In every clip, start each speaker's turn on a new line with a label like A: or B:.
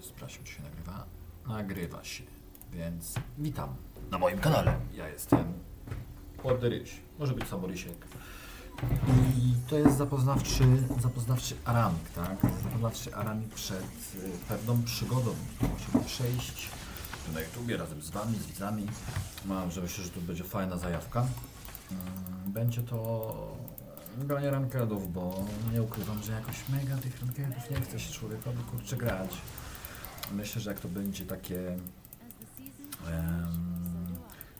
A: Sprawdźmy, czy się nagrywa. Nagrywa się, więc witam na moim kanale. Ja jestem Orderyś, może być Samorysiek. I to jest zapoznawczy, zapoznawczy aramik, tak? Zapoznawczy aramik przed y, pewną przygodą, którą musimy przejść tu na YouTubie razem z Wami, z widzami. Mam, że myślę, że to będzie fajna zajawka. Mm, Będzie to granie rankedów, bo nie ukrywam, że jakoś mega tych rankedów nie chce się człowiekowi kurczę grać. Myślę, że jak to będzie takie em,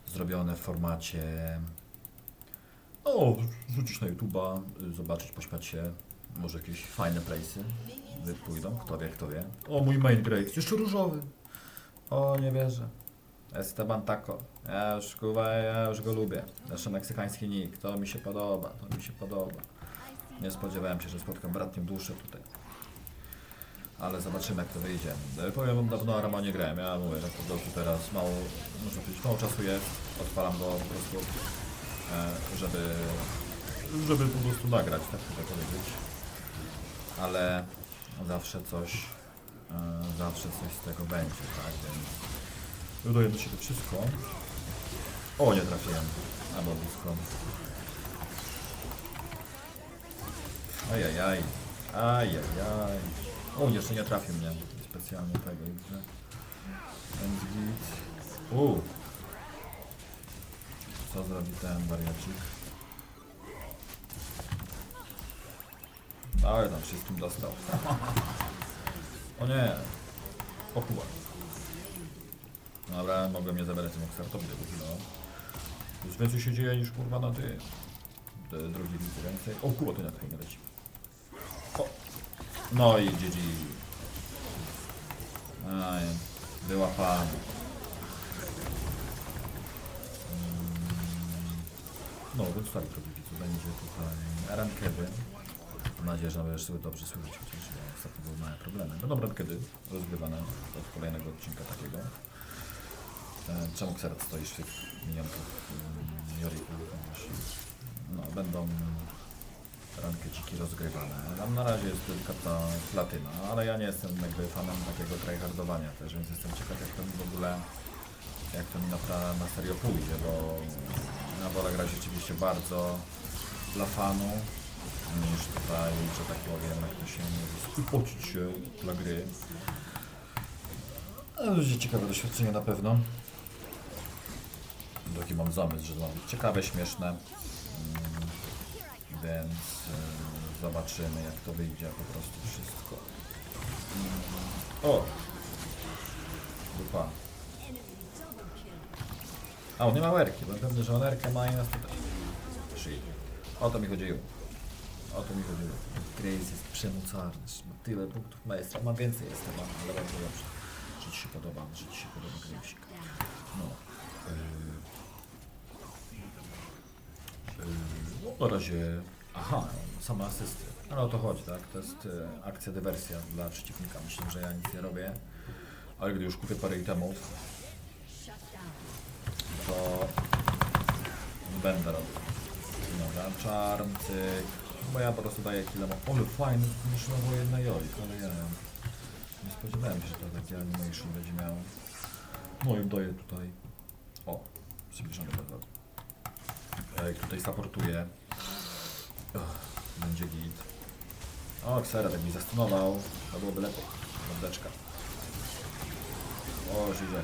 A: zrobione w formacie o, rzucić na YouTube'a, zobaczyć, pośmiać się, może jakieś fajne playsy pójdą, kto wie, kto wie. O, mój main Graves, jeszcze różowy. O, nie wierzę. Esteban Taco. Ja już, kurwa, ja już go lubię. Nasz meksykański nick, to mi się podoba, to mi się podoba. Nie spodziewałem się, że spotkam bratnią duszę tutaj. Ale zobaczymy jak to wyjdzie. E, Powiem wam, dawno Arama nie grałem. Ja mówię, że po prostu teraz mało, można powiedzieć, mało czasu jest. Odpalam go po prostu, e, żeby, żeby po prostu nagrać, tak chcę powiedzieć. Ale zawsze coś, e, zawsze coś z tego będzie, tak, więc dodaję do siebie wszystko. O, nie trafiłem. Albo blisko. Ajajaj. Ajajaj. O, jeszcze nie trafił mnie. Specjalnie tego. U. Co zrobi ten wariacik? Ale tam wszystkim dostał. o nie. O kurwa. Dobra, mogłem nie zabrać tym startowi tego chwilę. Już więcej się dzieje niż kurwa na ty. Te drugi więcej. O kurwa, to na nie leci. No i GG. Aj, wyłapany. Mm. No, tak, drodzy widzu, będzie tutaj rankedy. Mam nadzieję, że będziesz sobie dobrze słyszeć, chociaż ja ostatnio były małe problemy. Będą rankedy rozgrywane od kolejnego odcinka takiego. E, Czemu Xerath stoisz w tych minionków mm, Joriku? No, będą rankiedziki rozgrywane. Tam na razie jest delikatna platyna, ale ja nie jestem jakby fanem takiego tryhardowania też, więc jestem ciekaw jak to mi w ogóle, jak to mi na, na serio pójdzie, bo ja wolę grać rzeczywiście bardzo dla fanu, niż tutaj, że tak powiem, jak to się mówi, się dla gry. Ale będzie ciekawe doświadczenie na pewno. Taki mam zamysł, że to ma być ciekawe, śmieszne. Więc y, zobaczymy jak to wyjdzie po prostu wszystko. O! Dupa. A, on nie ma erki, byłem pewny, że on erkę ma i nas tutaj. Shit. O to mi chodziło. O to mi chodziło. Grace jest przemocarny, ma tyle punktów maestra, ma więcej jest chyba, ale bardzo dobrze. Że Ci się podoba, że Ci się podoba Grace'ik. No. Yy, yy, no na razie... Aha, same asysty. Ale o to chodzi, tak? To jest e, akcja dywersja dla przeciwnika. Myślę, że ja nic nie robię. Ale gdy już kupię parę itemów, to będę robił. Dobra, czarm, cyk. Bo ja po prostu daję mam. Ale fajny, nowo jedna jolik, ale ja nie spodziewałem się, że to taki animation będzie miał. No i daję tutaj. O, przybliżony bardzo. Tutaj supportuję. Uch, Będzie git. O, Xera tak mi zastunował. To byłoby lepiej. Mordeczka. O, żyje.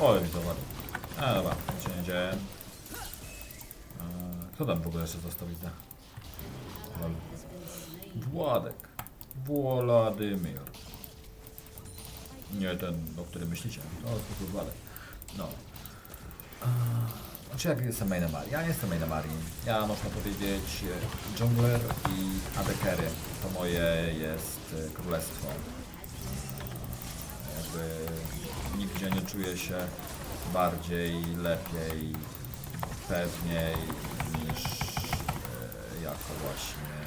A: Oj, mi to ładnie. A dobra, nic się nie dzieje. Eee, Kto tam w ogóle jeszcze został, widzę? Władek. Władimir. Nie ten, o którym myślicie. To zwykły Władek. No. Znaczy jak jestem mainem Marii? Ja nie jestem mainem Marii. Ja można powiedzieć e, jungler i AD carry. To moje jest e, królestwo. Jakby nigdzie nie czuję się bardziej, lepiej, pewniej niż e, jako właśnie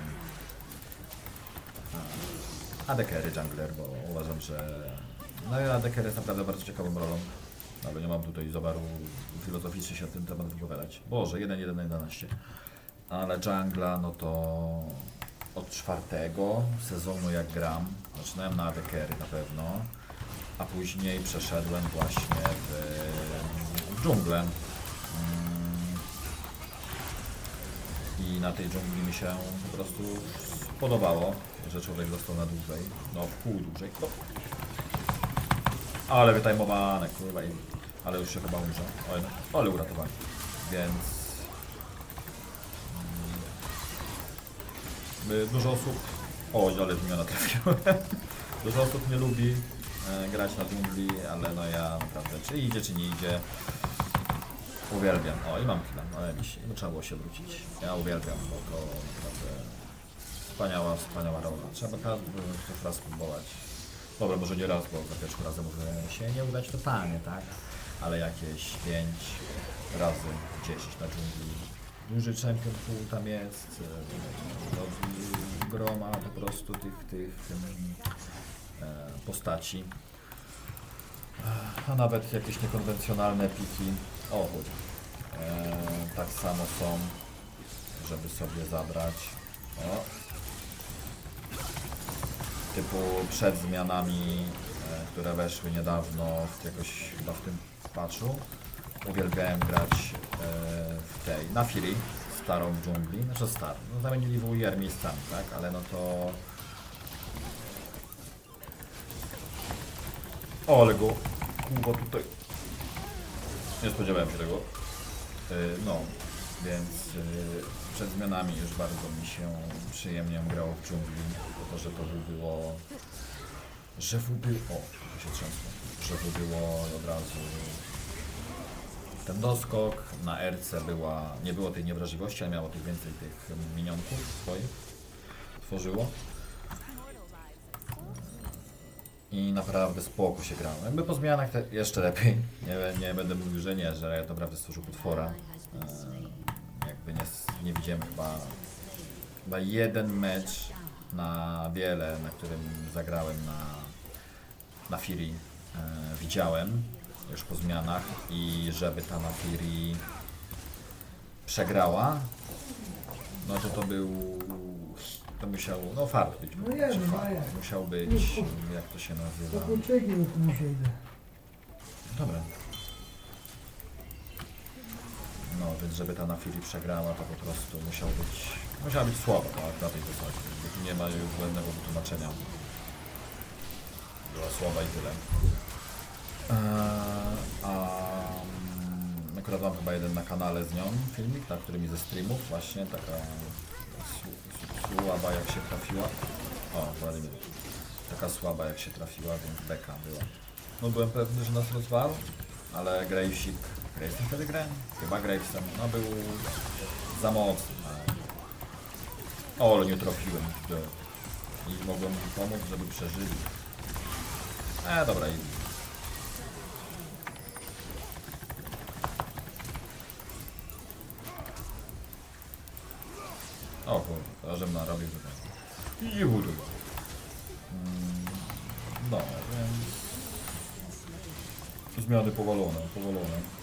A: ADKR jungler, bo uważam, że no i ADKR jest naprawdę bardzo ciekawą rolą. Ale nie mam tutaj za bardzo filozoficznie się na ten temat wypowiadać. Boże, 1-1 na 11. Ale jungla, no to od czwartego sezonu jak gram, zaczynałem na ADKery na pewno, a później przeszedłem właśnie w, w dżunglę. Mm. I na tej dżungli mi się po prostu spodobało, że człowiek został na dłużej, no w pół dłużej. No. Ale wytajmowane, kurwa, ale już się chyba umrze. No, ale uratowali. Więc Y, Dużo osób. O, ale zmiana trafiłem. Dużo osób nie lubi e, grać na dżungli, ale no ja naprawdę, czy idzie, czy nie idzie. Uwielbiam. O, i mam chwilę, ale mi się, no, trzeba było się wrócić. Ja uwielbiam, bo to naprawdę wspaniała, wspaniała rola. Trzeba każdy raz spróbować. Dobra, może nie raz, bo za pierwszym razem może się nie udać totalnie, tak? Ale jakieś 5 razy 10 na dżungli. Duży champion pool tam jest, e, no, groma po prostu tych, tych em, e, postaci. A nawet jakieś niekonwencjonalne piki. O. E, tak samo są, żeby sobie zabrać. O. Typu przed zmianami, e, które weszły niedawno, w jakoś chyba w tym patchu. Uwielbiałem grać e, w tej, na Fury, starą w dżungli, znaczy starą, no zamienili WIR miejscami, tak, ale no to... O, ale go, kurwa tutaj... Nie spodziewałem się tego. No, więc przed zmianami już bardzo mi się przyjemnie grało w dżungli, po to, że to by było... Że był... O, to się trzęsło. Że by było od razu ten doskok, na RC była, nie było tej niewrażliwości, ale miało tych więcej tych minionków swoich, tworzyło. I naprawdę spoko się grało. Jakby po zmianach jeszcze lepiej. Nie, nie będę mówił, że nie, że naprawdę stworzył potwora. E, jakby nie, nie widziałem chyba, chyba jeden mecz na wiele, na którym zagrałem na, na Fury. E, widziałem już po zmianach i żeby ta Nafiri przegrała, no to to był, to musiał, no fart być,
B: No
A: czy
B: no
A: fart, musiał być, jak to się nazywa, dobra. Więc żeby ta Nafiri przegrała, to po prostu musiał być, musiała być słaba tak, na tej tu nie ma już żadnego wytłumaczenia. Była słaba i tyle. Eee, a mm, akurat mam chyba jeden na kanale z nią filmik, na którym ze streamów właśnie taka sł- sł- słaba jak się trafiła. O, Władimir. Taka słaba jak się trafiła, więc beka była. No byłem pewny, że nas rozwal, ale Gravesik, Gravesem wtedy grałem? Chyba Gravesem, no był za mocny. ale- O, ale nie trafiłem. kurde. I mogłem mu pomóc, żeby przeżyli. E, dobra, i O kurde, żebym narobił tutaj. I budu. Mm, No, więc... Zmiany powolone, powolone.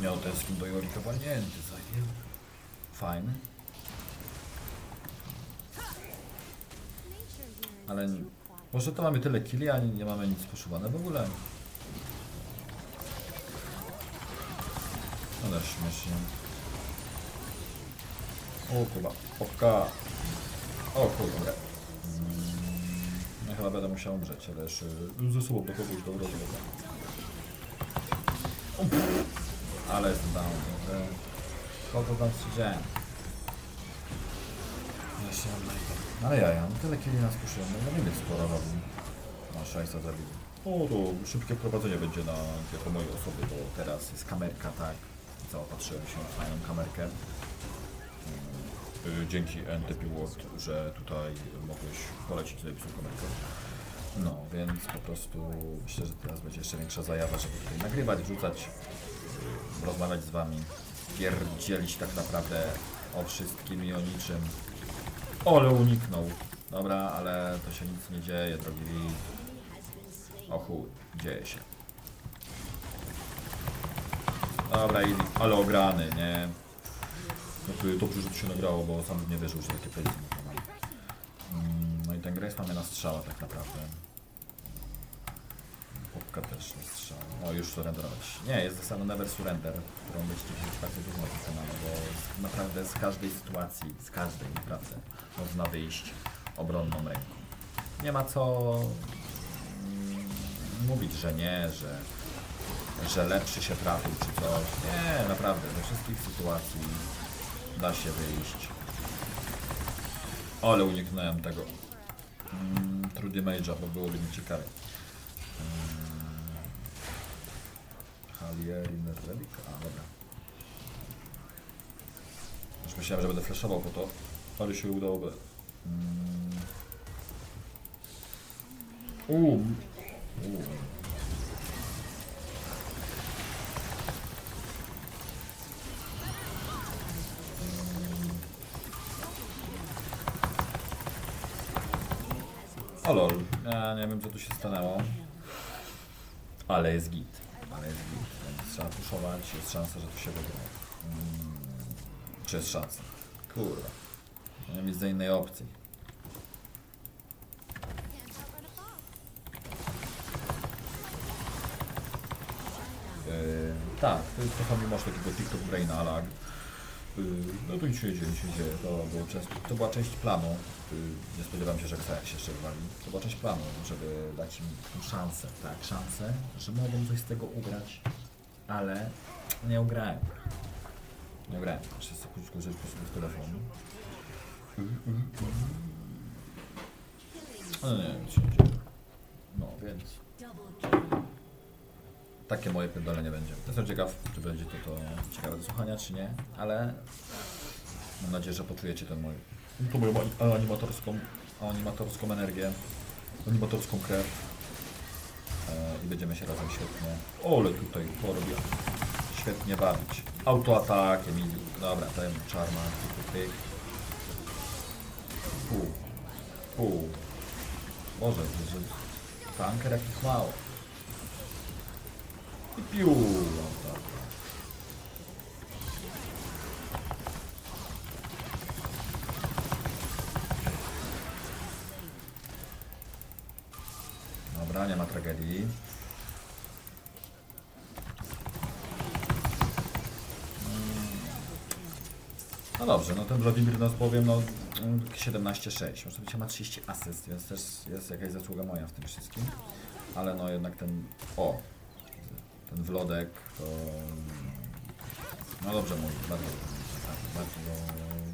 A: Miał skin do Jorika walnięty, zajeb. Fajny. Ale nie- może to mamy tyle killi, a nie, mamy nic poszuwane w ogóle. Ale śmiesznie. O kurwa, opka. O kurwa. Ja chyba będę musiał umrzeć, ale jeszcze ze sobą do kogoś dobrego. Ale jestem down. Kogo tam dzieje? Jeszcze mam najpierw. Ale ja, ja, no tyle kiedy nas puszyłem, no nie wiem sporo robi. No 600 zabił. O, to szybkie wprowadzenie będzie na jako mojej osoby, bo teraz jest kamerka, tak? Zaopatrzyłem się w fajną kamerkę. Y, Dzięki NTP World, że tutaj mogłeś polecić psu kamerkę. No, więc po prostu myślę, że teraz będzie jeszcze większa zajawa, żeby tutaj nagrywać, wrzucać, rozmawiać z wami, pierdzielić tak naprawdę o wszystkim i o niczym. Ole uniknął. Dobra, ale to się nic nie dzieje, drogi widz. O chuj, dzieje się. Dobra, easy. ale ograny, nie? y, dobrze, że to się nagrało, bo sam nie wierzył, że takie mam. Mm, No i ten Grace mamy na strzała tak naprawdę. Popka też na strzała. O, już surrenderować. Nie, jest zasada never surrender, którą będziecie widzieć bardzo dużo kanale, bo naprawdę z każdej sytuacji, z każdej naprawdę, można wyjść obronną ręką. Nie ma co mm, mówić, że nie, że, że lepszy się trafił czy coś. Nie, naprawdę, ze wszystkich sytuacji da się wyjść. Ale uniknąłem tego mm, Trudy Mage'a, bo byłoby mi ciekawe. Halieri, Nerzelik? A, dobra. Już myślałem, że będę flashował po to, ale się udało. Mm. Uuu. Uuu. O lol, ja nie wiem co tu się stanęło. Ale jest git. Ale jest trzeba puszować, jest szansa, że tu się wygra. Mm. Czy jest szansa? Kurwa. Nie widzę innej opcji. Yy, tak, to jest czasami masz takiego TikTok braina, ale no to nic się dzieje, dzieje. To, było często, to była część planu. Yy, nie spodziewałem się, że Ksaja się jeszcze wywali. To była część planu, żeby dać im szansę, tak, szansę, że mogą coś z tego ugrać, ale nie ugrałem. Nie ugrałem. Sobie krótko rzecz po sobie w telefonu. No nie wiem, co się dzieje. No więc. Takie moje pierdolenie będzie. Jestem ciekaw, czy będzie to, to ciekawe do słuchania, czy nie, ale mam nadzieję, że poczujecie ten mój, tą moją ani- animatorską, animatorską energię, animatorską krew e, i będziemy się razem świetnie, ole tutaj porobię, świetnie bawić. Autoatak, Emilii, dobra, ten czarma. Pół, pół. Boże, że tanker jakich mało. I piu. Dobra, nie ma tragedii. No dobrze, no ten Władimir nas powiem, no mm, 17-6. Może być ma 30 asyst, więc też jest jakaś zasługa moja w tym wszystkim. Ale no jednak ten, o, ten wlodek to... No dobrze mówi, bardzo, tak, bardzo,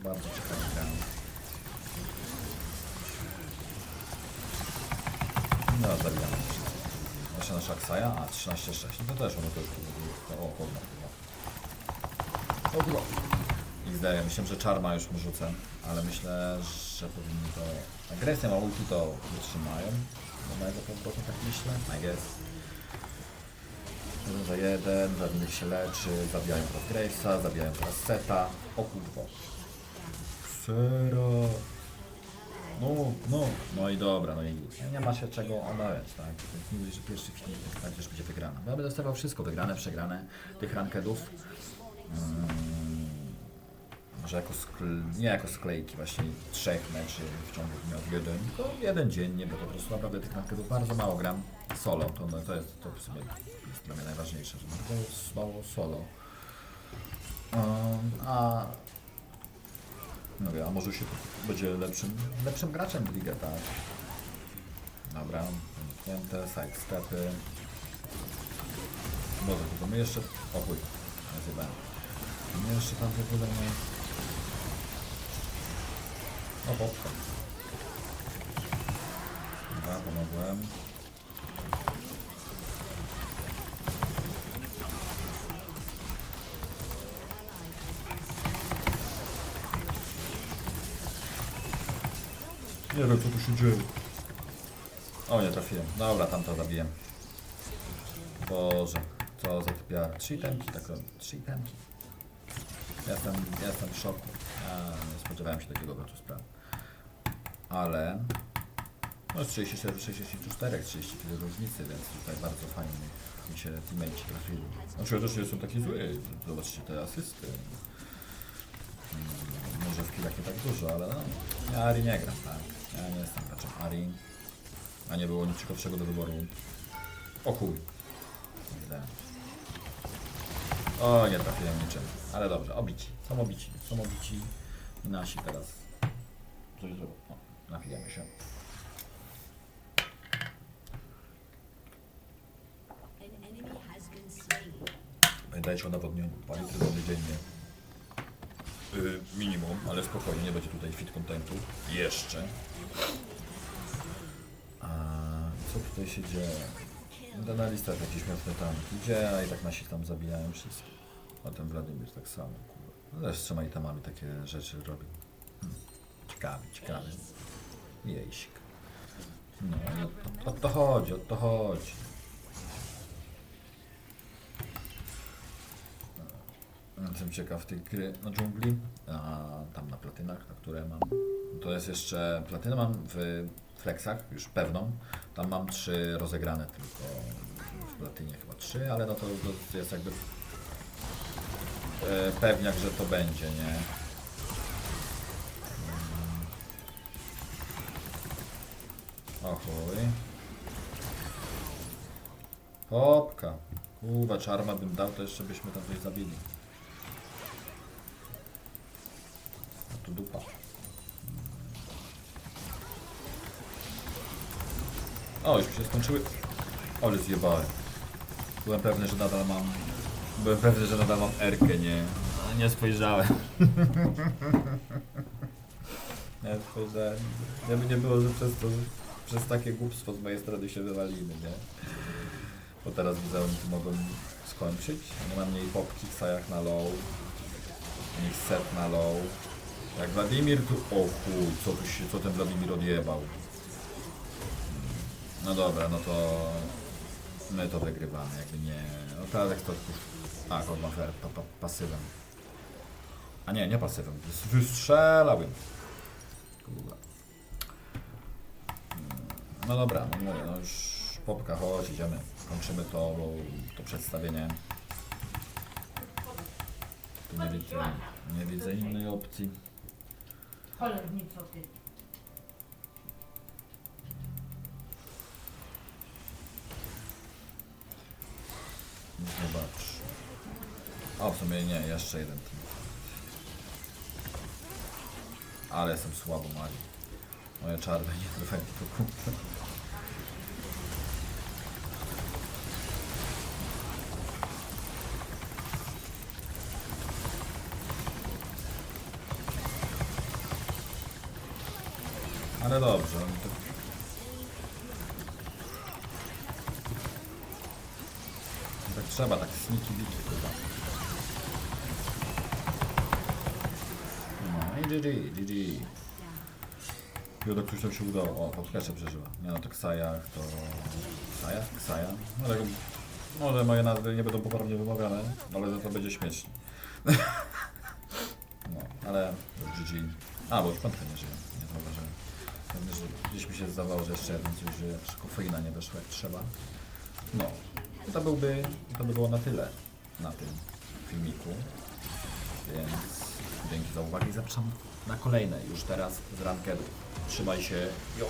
A: bardzo ciekawy gra. No, zabijamy wszystko. Właśnie nasza Aksaja, a 13-6, no to też ono to już to, o, kurwa, kurwa. O, kurwa. XD, ja myślałem, że czarma już mu rzucę, ale myślę, że powinni to... Agresję ma ulti to wytrzymają. Do mojego powrotu tak myślę, I guess. Jeden za jeden, żadnych się leczy, zabijają teraz Grace'a, zabijają teraz Seta. O kurwa. Sera. No, no, no i dobra, no i nie ma się czego obawiać, tak? Więc nie mówię, że pierwszy film tak też będzie wygrana. Bo ja będę stawiał wszystko, wygrane, przegrane tych rankedów. Mm, może jako skl... nie jako sklejki właśnie trzech meczy w ciągu dnia od jeden, to jeden dziennie, bo po prostu naprawdę tych rankedów bardzo mało gram solo, to, no, to jest to w sumie jest dla mnie najważniejsze, że mało solo. Um, a no wiem, a może się będzie lepszym, lepszym graczem w ligę, tak? Dobra, zamknięte, side stepy. Boże, tylko my jeszcze... O chuj, nazywałem. My jeszcze tam w. O, popka. Dobra, pomogłem. Nie wiem co tu się dzieje. O nie trafiłem. Dobra, tam to zabiję. Boże, co za typiar. Trzy itemki, tak robię. Trzy itemki. Jestem, jestem w szoku. Ja nie spodziewałem się takiego obrotu spraw. Ale... No z 34 do 64, 30 chwil różnicy, więc tutaj bardzo fajnie mi się teammates trafili. Znaczy też nie są takie złe. Zobaczcie te asysty. Mm. tak nie tak dużo, ale no, ja Ari nie gram, tak. Ja nie jestem graczem Ari. A nie było nic ciekawszego do wyboru. O chuj. Źle. O, nie trafiłem niczym. Ale dobrze, obici. Są obici. Są obici. I nasi teraz. Coś zrobią. O, napijemy się. Pamiętajcie o nawodnieniu. Dwa litry wody dziennie. Yy, minimum, ale spokojnie, nie będzie tutaj fit contentu. Jeszcze. A co tutaj się dzieje? Na listach jakieś śmieszne tanki. Gdzie? A i tak nasi tam zabijają wszystko. A ten Wladimir tak samo. kurwa. No Też z trzema takie rzeczy robi. Hmm. Ciekawy, ciekawy. Jejsik. No, i o o to chodzi, o to chodzi. Jestem ciekaw tej gry na dżungli, a tam na platynach, na które mam. To jest jeszcze, platynę mam w flexach, już pewną. Tam mam trzy rozegrane tylko, w platynie chyba trzy, ale no to, to jest jakby e, pewniak, że to będzie, nie? Chuj. Hopka. Kurwa, czarma bym dał, to jeszcze byśmy tam coś zabili. A tu dupa. O, już mi się skończyły. Ale zjebałem. Byłem pewny, że nadal mam... Byłem pewny, że nadal mam Erkę, nie... Ale nie spojrzałem. nie spojrzałem. Jakby nie było, że przez to... Przez takie głupstwo z mojej strony się wywalimy, nie? Bo teraz widzę, tu mogą skończyć. Nie mam mniej popki w sajach na low. Ani set na low. Jak Wladimir tu... O chuj, co, tu się, co ten Wladimir odjebał. No dobra, no to... My to wygrywamy, jakby nie... No Tadek to... A, kod ma pa, pa, pasywem. A nie, nie pasywem, wys- wystrzelałbym. Kurwa. No dobra, no mówię, no już popka, chodź, idziemy. Kończymy to, to przedstawienie. Tu nie widzę, nie widzę innej opcji.
C: Cholernico ty.
A: Zobacz. O, w sumie nie, jeszcze jeden. Ale jestem słabo, Mari. Moje czarne nie do kupy. Ale dobrze. no to- Tak trzeba, tak sniki bicie chyba. No i GG, GG. Jodo ktoś tam się udało. O, podkreszę przeżyła. Nie no, to Ksaja, to... Ksaja? Ksaja? No, może moje nazwy nie będą poprawnie wymawiane, ale za to będzie śmiesznie. No, ale GG. A, bo już piątka nie żyje, nie zauważyłem. Gdzieś mi się zdawało, że jeszcze jeden coś żyje, że kofeina nie weszła jak trzeba. No, to byłby, to by było na tyle na tym filmiku. Więc dzięki za uwagę i zapraszam na kolejne już teraz z rankedu. Trzymaj się. Jo.